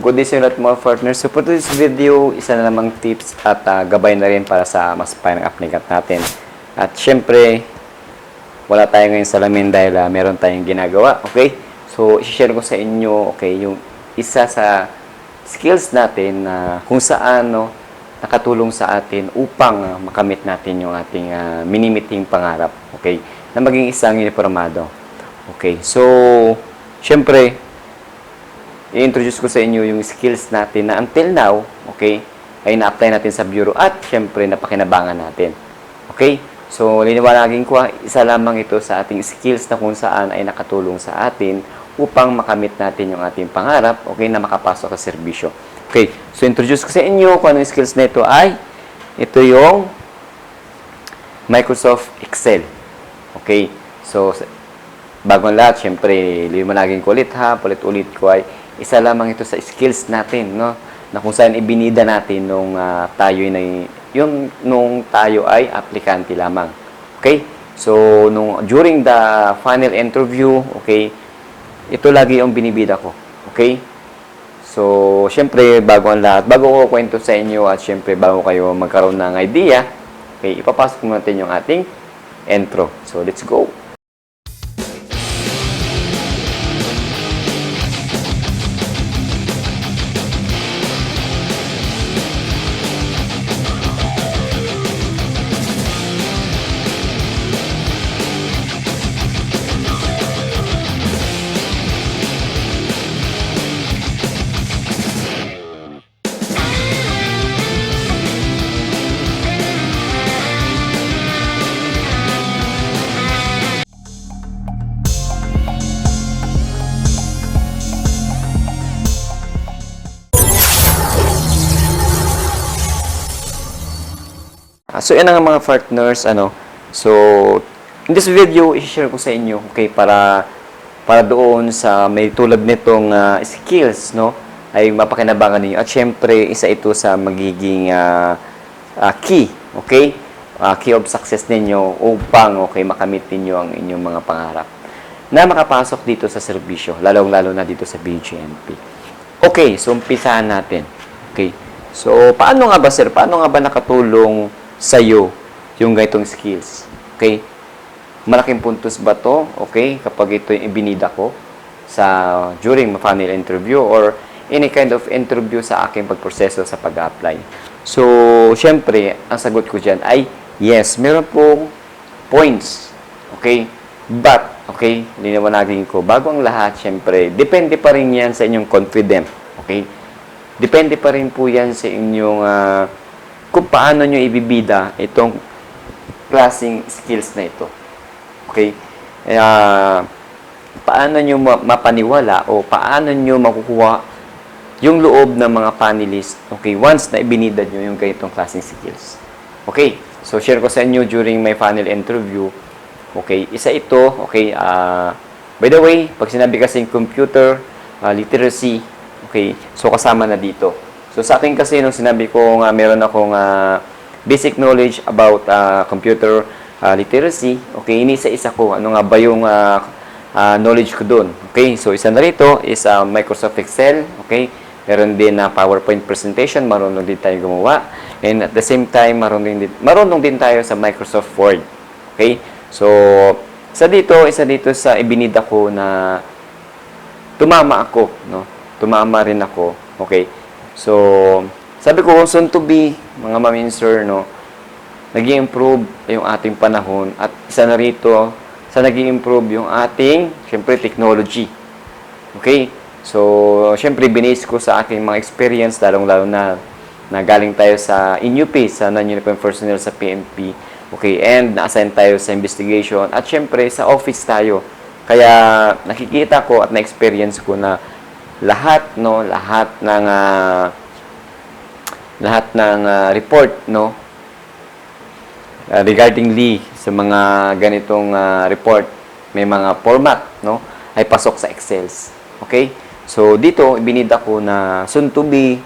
good day sa lahat mga partners. So, for this video, isa na namang tips at ah, gabay na rin para sa mas payang applicant natin. At syempre, wala tayo ngayon salamin dahil ah, meron tayong ginagawa. Okay? So, i-share ko sa inyo, okay, yung isa sa skills natin na kung saan, no, nakatulong sa atin upang ah, makamit natin yung ating ah, minimiting pangarap. Okay? Na maging isang uniformado. Okay? So, syempre, i-introduce ko sa inyo yung skills natin na until now, okay, ay na-apply natin sa bureau at syempre napakinabangan natin. Okay? So, liniwanagin ko, ha, isa lamang ito sa ating skills na kung saan ay nakatulong sa atin upang makamit natin yung ating pangarap, okay, na makapasok sa serbisyo. Okay, so introduce ko sa inyo kung ano yung skills na ito ay, ito yung Microsoft Excel. Okay, so bago ang lahat, syempre, liwanagin ko ulit ha, ulit-ulit ko ay isa lamang ito sa skills natin, no? Na kung saan ibinida natin nung ah, tayo na yung nung tayo ay aplikante lamang. Okay? So, nung during the final interview, okay, ito lagi yung binibida ko. Okay? So, syempre, bago ang lahat, bago ko kwento sa inyo at syempre, bago kayo magkaroon ng idea, okay, ipapasok natin yung ating intro. So, let's go! So, yan ang mga partners, ano. So, in this video, i-share ko sa inyo, okay, para para doon sa may tulad nitong ah, skills, no, ay mapakinabangan ninyo. At syempre, isa ito sa magiging ah, ah, key, okay, Ah, key of success ninyo upang, okay, makamit ninyo ang inyong mga pangarap na makapasok dito sa serbisyo, lalong-lalo na dito sa BGMP. Okay, so umpisahan natin. Okay. So, paano nga ba, sir? Paano nga ba nakatulong sa'yo yung ganitong skills? Okay. Malaking puntos ba to? Okay, kapag ito yung ibinida ko sa during final interview or any kind of interview sa aking pagproseso sa pag-apply. So, syempre, ang sagot ko dyan ay yes, meron pong points. Okay? But, okay, linawanagin ko, bago ang lahat, syempre, depende pa rin yan sa inyong confident. Okay? Depende pa rin po yan sa inyong ah, kung paano nyo ibibida itong klaseng skills na ito. Okay? Kaya, paano nyo ma- mapaniwala o paano nyo makukuha yung loob ng mga panelists, okay, once na ibinida nyo yung ganitong klaseng skills. Okay, so share ko sa inyo during my final interview, okay, isa ito, okay, ah, by the way, pag sinabi kasing computer ah, literacy, okay, so kasama na dito. So sa akin kasi, nung sinabi ko nga meron akong ah, basic knowledge about ah, computer ah, literacy, okay, inisa-isa ko, ano nga ba yung ah, ah, knowledge ko doon. Okay, so isa na rito is ah, Microsoft Excel, okay, meron din na PowerPoint presentation, marunong din tayo gumawa. And at the same time, marunong din, marunong din tayo sa Microsoft Word. Okay? So, isa dito, isa dito sa ibinida ko na tumama ako, no? Tumama rin ako. Okay? So, sabi ko, soon to be, mga maminser, no? nag improve yung ating panahon at isa na rito, sa nag improve yung ating, syempre, technology. Okay? So, syempre, binase ko sa aking mga experience, lalong-lalo na na galing tayo sa INUP, sa non-uniform personnel sa PNP. Okay, and na-assign tayo sa investigation. At syempre, sa office tayo. Kaya, nakikita ko at na-experience ko na lahat, no, lahat ng ah, lahat ng ah, report, no, uh, regarding Lee sa mga ganitong ah, report, may mga format, no, ay pasok sa Excels. Okay? So, dito, ibinida ko na soon to be,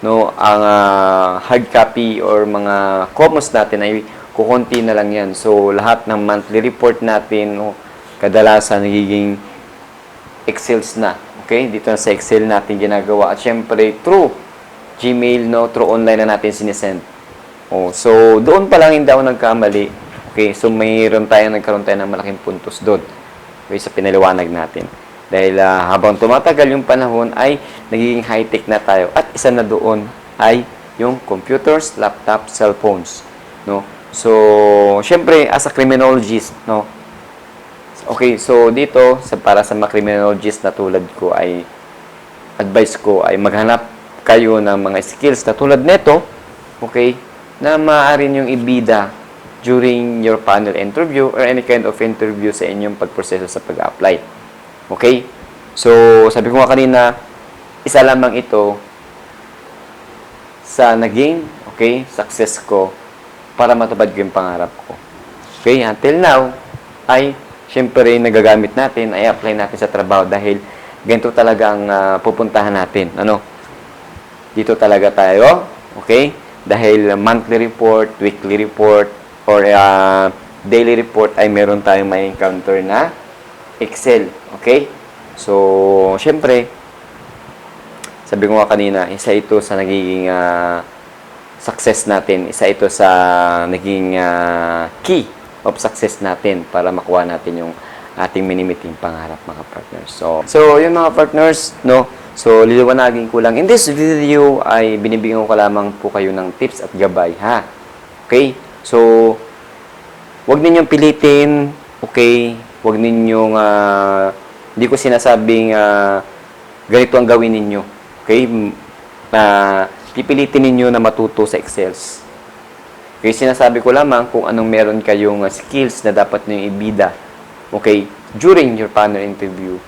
no, ang ah, hard copy or mga commons natin ay kukunti na lang yan. So, lahat ng monthly report natin, no, kadalasan nagiging Excels na. Okay? Dito sa Excel natin ginagawa. At syempre, through Gmail, no, through online na natin sinesend. Oh, so, doon pa lang hindi ako nagkamali. Okay, so mayroon tayo, nagkaroon tayo ng malaking puntos doon. Okay, sa pinaliwanag natin. Dahil ah, habang tumatagal yung panahon ay nagiging high-tech na tayo. At isa na doon ay yung computers, laptop, cellphones. No? So, syempre, as a criminologist, no, Okay, so dito, sa, para sa mga criminologist na tulad ko ay advice ko ay maghanap kayo ng mga skills na tulad nito, okay, na maaari niyong ibida during your panel interview or any kind of interview sa inyong pagproseso sa pag-apply. Okay? So, sabi ko nga kanina, isa lamang ito sa naging, okay, success ko para matupad ko yung pangarap ko. Okay, until now, ay syempre nagagamit natin, ay apply natin sa trabaho dahil ganito talaga ang ah, pupuntahan natin. Ano? Dito talaga tayo, okay? Dahil monthly report, weekly report, or ah, daily report ay meron tayong may encounter na Excel, okay? So, syempre, sabi ko nga kanina, isa ito sa nagiging ah, success natin. Isa ito sa naging ah, key of success natin para makuha natin yung ating minimiting pangarap mga partners. So, so yun mga partners, no? So, liliwanagin ko lang. In this video ay binibigyan ko lamang po kayo ng tips at gabay, ha? Okay? So, Huwag ninyong pilitin, okay? Huwag ninyong, ah, hindi ko sinasabing ah, ganito ang gawin ninyo. Okay? Ah, pipilitin ninyo na matuto sa Excels. Okay, sinasabi ko lamang kung anong meron kayong ah, skills na dapat nyo ibida. Okay? During your panel interview.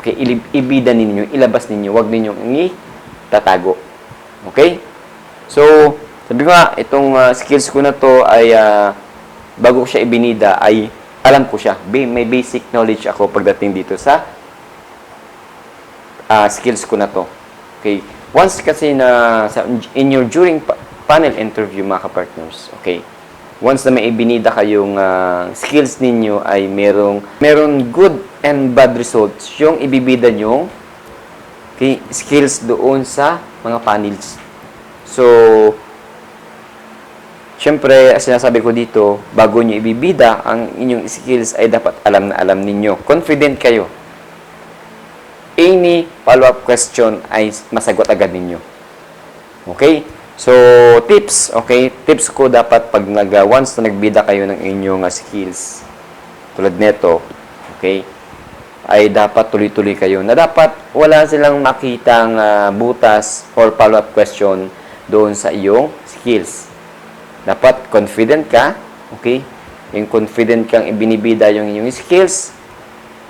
Okay? Ibida ninyo, ilabas ninyo. Huwag ninyong itatago. Okay? So, sabi ko nga, itong ah, skills ko na to ay ah, bago ko siya ibinida ay alam ko siya. May basic knowledge ako pagdating dito sa ah, skills ko na to. Okay. Once kasi na sa, in your during panel interview mga ka-partners, okay, once na may ibinida kayong ah, skills ninyo ay merong meron good and bad results yung ibibida nyo okay, skills doon sa mga panels. So, Siyempre, sinasabi ko dito, bago nyo ibibida, ang inyong skills ay dapat alam na alam ninyo. Confident kayo. Any follow-up question ay masagot agad ninyo. Okay? So, tips, okay? Tips ko dapat pag nag, once na nagbida kayo ng inyong ah, skills, tulad neto, okay? Ay dapat tuloy-tuloy kayo na dapat wala silang makitang ah, butas or follow-up question doon sa iyong skills dapat confident ka, okay? Yung confident kang ibinibida yung inyong skills.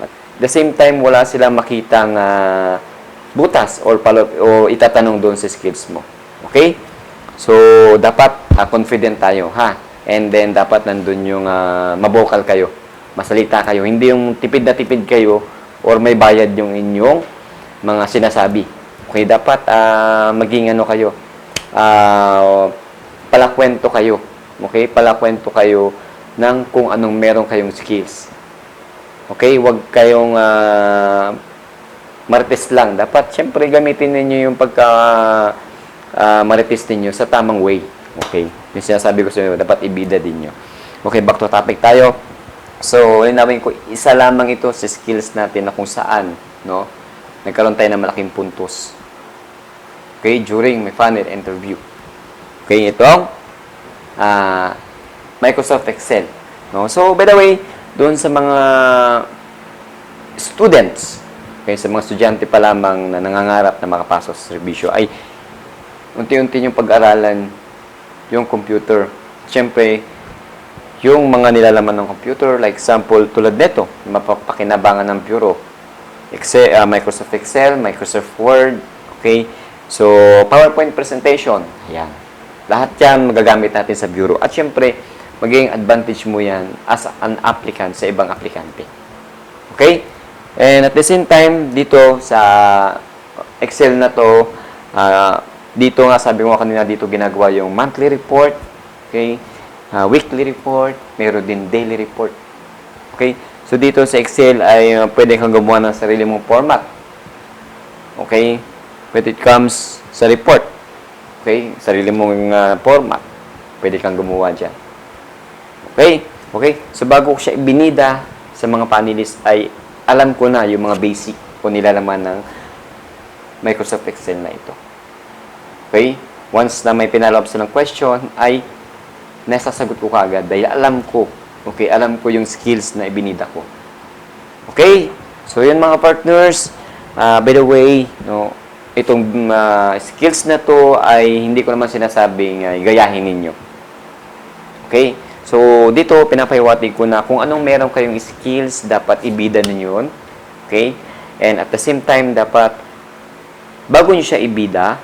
At the same time, wala silang makitang ah, butas or, palo, o itatanong doon sa skills mo. Okay? So, dapat ah, confident tayo, ha? And then, dapat nandun yung ah, mabokal kayo. Masalita kayo. Hindi yung tipid na tipid kayo or may bayad yung inyong mga sinasabi. Okay, dapat ah, maging ano kayo, ah, palakwento kayo. Okay? Palakwento kayo ng kung anong meron kayong skills. Okay? Huwag kayong ah, marites lang. Dapat, syempre, gamitin ninyo yung pagka ah, marites ninyo sa tamang way. Okay? Yung sinasabi ko sa inyo, dapat ibida din nyo. Okay, back to topic tayo. So, linawin ko, isa lamang ito sa skills natin na kung saan, no, nagkaroon tayo ng malaking puntos. Okay, during my funnel interview. Okay, itong ah, Microsoft Excel. No? So, by the way, doon sa mga students, okay, sa mga estudyante pa lamang na nangangarap na makapasok sa serbisyo, ay unti-unti yung pag-aralan yung computer. Siyempre, yung mga nilalaman ng computer, like example, tulad nito, mapapakinabangan ng bureau. Excel, ah, Microsoft Excel, Microsoft Word, okay? So, PowerPoint presentation, yan. Lahat yan magagamit natin sa bureau. At syempre, magiging advantage mo yan as an applicant sa ibang aplikante. Okay? And at the same time, dito sa Excel na to, ah, dito nga, sabi ko kanina, dito ginagawa yung monthly report, okay? Ah, weekly report, meron din daily report. Okay? So, dito sa Excel ay uh, pwede kang gumawa ng sarili mong format. okay? When it comes sa report, okay? Sarili mong ah, format, pwede kang gumawa dyan. Okay? Okay? So, bago ko siya ibinida sa mga panelists ay alam ko na yung mga basic o nilalaman ng Microsoft Excel na ito. Okay? Once na may pinalab sa ng question, ay nasasagot ko kagad dahil alam ko, okay, alam ko yung skills na ibinida ko. Okay? So, yun mga partners. Ah, by the way, no, itong ah, skills na to ay hindi ko naman sinasabing ah, gayahin ninyo. Okay? So, dito, pinapahiwatig ko na kung anong meron kayong skills, dapat ibida ninyo yun. Okay? And at the same time, dapat, bago nyo siya ibida,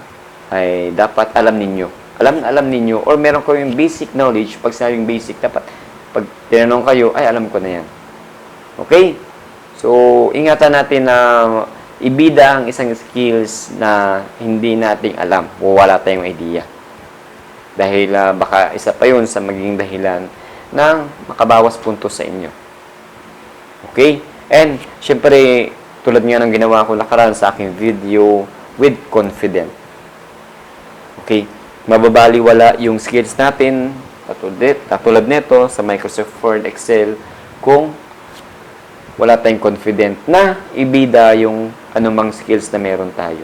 ay dapat alam ninyo. Alam na alam ninyo, or meron kayong basic knowledge, pag sinabing basic, dapat, pag tinanong kayo, ay, alam ko na yan. Okay? So, ingatan natin na ibida ang isang skills na hindi nating alam o wala tayong idea. Dahil ah, baka isa pa yun sa maging dahilan ng makabawas puntos sa inyo. Okay? And, syempre, tulad nga ng ginawa ko nakaraan sa aking video with confident. Okay? Mababaliwala yung skills natin katulad, nito sa Microsoft Word, Excel kung wala tayong confident na ibida yung anumang skills na meron tayo.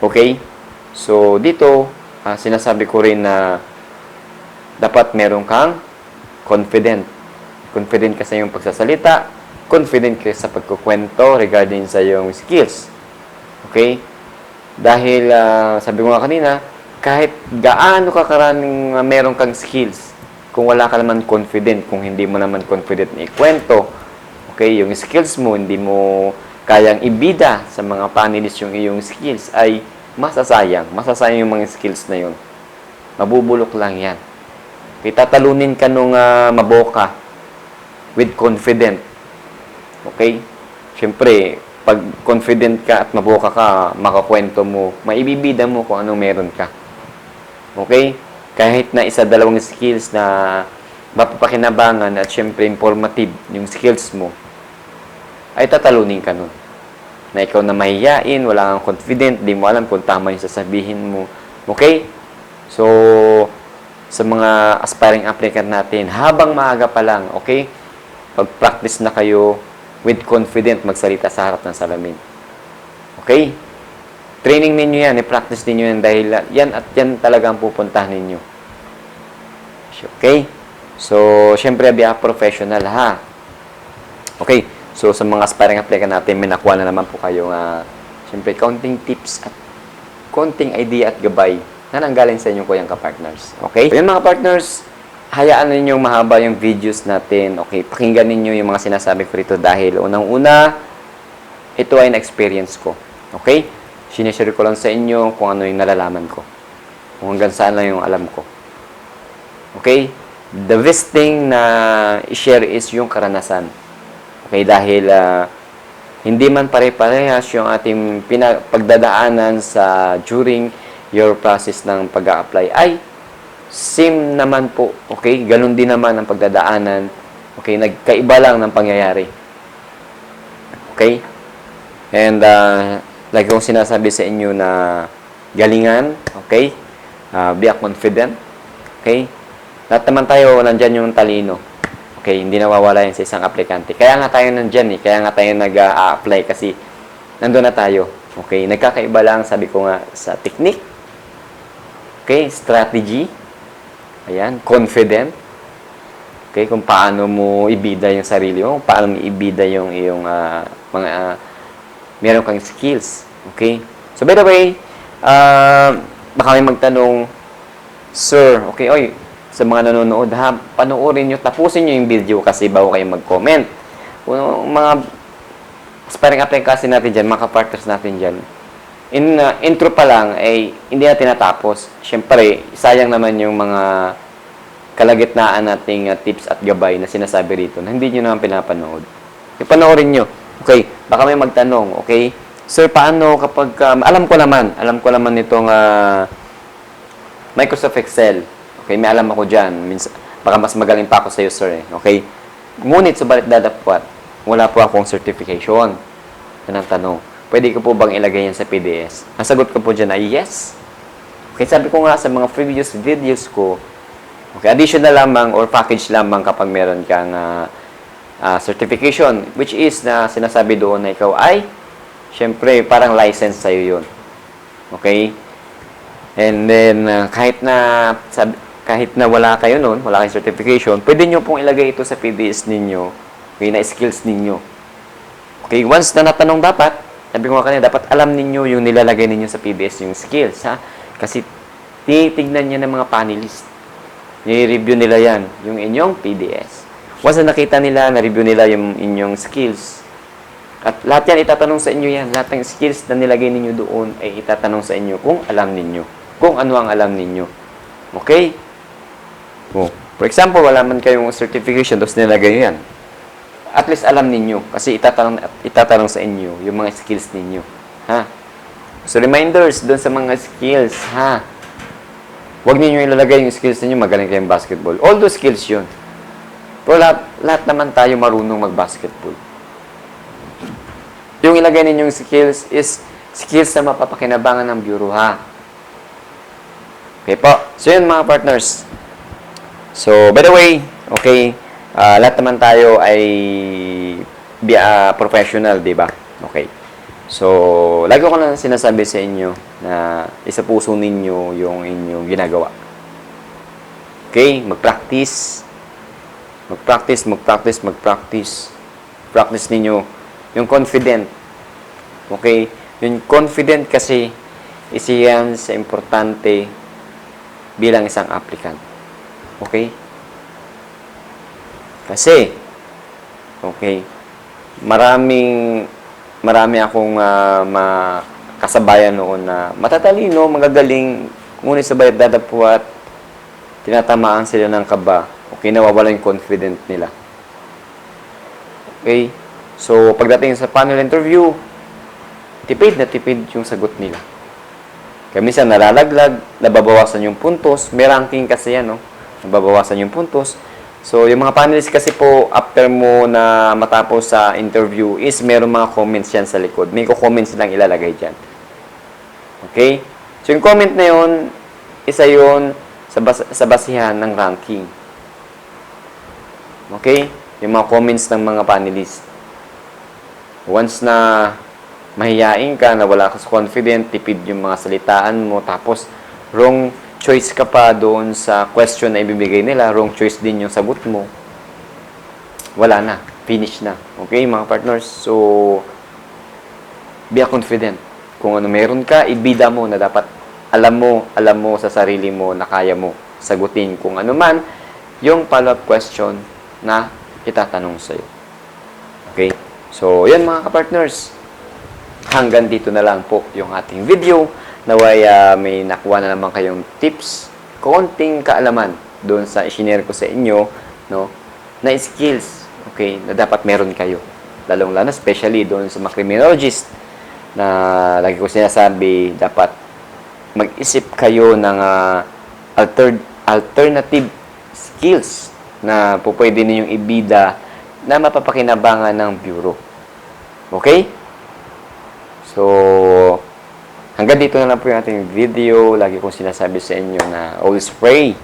Okay? So, dito, ah, sinasabi ko rin na dapat meron kang confident. Confident ka sa iyong pagsasalita, confident ka sa pagkukwento regarding sa iyong skills. Okay? Dahil, ah, sabi ko nga kanina, kahit gaano ka karaming ah, meron kang skills, kung wala ka naman confident, kung hindi mo naman confident na ikwento, okay, yung skills mo, hindi mo kayang ibida sa mga panelists yung iyong skills, ay masasayang. Masasayang yung mga skills na yun. Mabubulok lang yan. Okay, tatalunin ka nung ah, maboka with confident. Okay? Siyempre, pag confident ka at maboka ka, makakwento mo, maibibida mo kung anong meron ka. Okay? Kahit na isa dalawang skills na mapapakinabangan at syempre informative yung skills mo, ay tatalunin ka nun. Na ikaw na mahihain, wala kang confident, di mo alam kung tama yung sasabihin mo. Okay? So, sa mga aspiring applicant natin, habang maaga pa lang, okay? Pag-practice na kayo with confident magsalita sa harap ng salamin. Okay? Training ninyo yan, i-practice ninyo yan dahil yan at yan talaga ang pupuntahan ninyo. Okay? So, syempre, be a professional ha. Okay? So, sa mga aspiring applicant natin, may nakuha na naman po kayong, uh, syempre, counting tips at konting idea at gabay na nanggaling sa inyong kuyang ka-partners. Okay? So, yun mga partners, hayaan ninyong mahaba yung videos natin. Okay? Pakinggan ninyo yung mga sinasabi ko rito dahil unang-una, ito ay na-experience ko. Okay? Sinishare ko lang sa inyo kung ano yung nalalaman ko. Kung hanggang saan lang yung alam ko. Okay? The best thing na i-share is yung karanasan. Okay? Dahil ah, hindi man pare-parehas yung ating pagdadaanan sa during your process ng pag apply ay same naman po. Okay? Ganun din naman ang pagdadaanan. Okay? Nagkaiba lang ng pangyayari. Okay? And uh, like kong sinasabi sa inyo na galingan, okay? Uh, be confident, okay? Lahat naman tayo, nandyan yung talino. Okay, hindi nawawala yan sa isang aplikante. Kaya nga tayo nandyan eh. Kaya nga tayo nag-a-apply kasi nandun na tayo. Okay, nagkakaiba lang, sabi ko nga, sa technique. Okay, strategy. Ayan, confident. Okay, kung paano mo ibida yung sarili mo, paano mo ibida yung iyong ah, mga ah, meron kang skills. Okay? So, by the way, uh, baka may magtanong, Sir, okay, oy, sa mga nanonood, ha, panoorin nyo, tapusin nyo yung video kasi bago kayo mag-comment. Kung mga aspiring applicant kasi natin dyan, mga partners natin dyan, in uh, intro pa lang, ay hindi na tinatapos. Siyempre, sayang naman yung mga kalagitnaan nating uh, tips at gabay na sinasabi rito na hindi nyo naman pinapanood. Ipanoorin nyo. Okay, baka may magtanong, okay? Sir, paano kapag, um, alam ko naman, alam ko naman itong ah, Microsoft Excel. Okay, may alam ako dyan. Minsan, baka mas magaling pa ako sa iyo, sir. Eh. Okay? Ngunit, subalit dadapwat, wala po akong certification. Yan ang tanong. Pwede ko po bang ilagay yan sa PDS? Ang sagot ko po dyan ay yes. Okay, sabi ko nga sa mga previous videos ko, okay, additional lamang or package lamang kapag meron kang ah, ah, certification, which is na sinasabi doon na ikaw ay, syempre, parang license sa'yo yun. Okay? And then, ah, kahit na sabi, kahit na wala kayo noon, wala kayong certification, pwede nyo pong ilagay ito sa PDS ninyo, okay, na skills ninyo. Okay, once na natanong dapat, sabi ko kanina, dapat alam ninyo yung nilalagay ninyo sa PDS, yung skills, ha? Kasi tinitignan niya ng mga panelists. Ni-review nila yan, yung inyong PDS. Once na nakita nila, na-review nila yung inyong skills, at lahat yan itatanong sa inyo yan. Lahat ng skills na nilagay ninyo doon ay itatanong sa inyo kung alam ninyo. Kung ano ang alam ninyo. Okay? Oh. For example, wala man kayong certification, tapos nilagay yan. At least alam ninyo. Kasi itatanong, itatanong sa inyo yung mga skills ninyo. Ha? So, reminders doon sa mga skills. Ha? Huwag ninyo ilalagay yung skills ninyo, magaling kayong basketball. All those skills yun. Pero lahat, lahat naman tayo marunong mag-basketball. Yung ilagay ninyong skills is skills na mapapakinabangan ng bureau, ha? Okay po. So, yun mga partners. So, by the way, okay, ah, lahat naman tayo ay ah, professional, di ba? Okay. So, lagi ko lang sinasabi sa inyo na isa puso ninyo yung inyong ginagawa. Okay? Mag-practice. Mag-practice, mag-practice, mag-practice. Practice ninyo yung confident. Okay? Yung confident kasi isa yan sa importante bilang isang applicant. Okay? Kasi, okay, maraming, marami akong ah, makasabayan noon na matatalino, magagaling, ngunit sabay dadapuat, tinatamaan sila ng kaba, okay, nawawala yung confident nila. Okay? So, pagdating sa panel interview, tipid na tipid yung sagot nila. Kaya minsan nalalaglag, nababawasan yung puntos. May ranking kasi yan, no? Nababawasan yung puntos. So, yung mga panelists kasi po, after mo na matapos sa interview, is meron mga comments yan sa likod. May comments lang ilalagay dyan. Okay? So, yung comment na yun, isa yun sa, bas- sa basihan ng ranking. Okay? Yung mga comments ng mga panelists. Once na mahiyain ka, na wala ka sa confident, tipid yung mga salitaan mo, tapos wrong choice ka pa doon sa question na ibibigay nila, wrong choice din yung sagot mo, wala na. Finish na. Okay, mga partners? So, be confident. Kung ano meron ka, ibida mo na dapat alam mo, alam mo sa sarili mo na kaya mo sagutin kung ano man yung follow-up question na itatanong sa'yo. Okay? So, yan mga kapartners. Hanggang dito na lang po yung ating video. Naway ah, may nakuha na naman kayong tips, konting kaalaman doon sa isinare ko sa inyo, no, na skills, okay, na dapat meron kayo. Lalong-lalo, especially doon sa mga criminologist, na lagi ko sinasabi, dapat mag-isip kayo ng ah, alter- alternative skills na po pwede ninyong ibida na mapapakinabangan ng bureau. Okay? So, hanggang dito na lang po yung ating video. Lagi kong sinasabi sa inyo na always pray.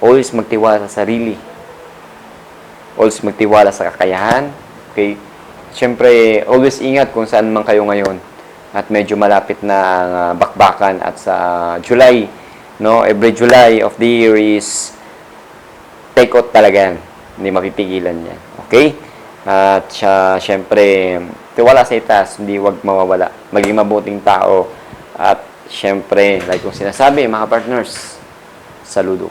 Always magtiwala sa sarili. Always magtiwala sa kakayahan. Okay? Siyempre, always ingat kung saan man kayo ngayon. At medyo malapit na ang ah, bakbakan at sa July, no? Every July of the year is take out talaga yan. Hindi mapipigilan yan. Okay? At siya, syempre, tiwala sa itas, hindi wag mawawala. Maging mabuting tao. At syempre, like kong sinasabi, mga partners, saludo.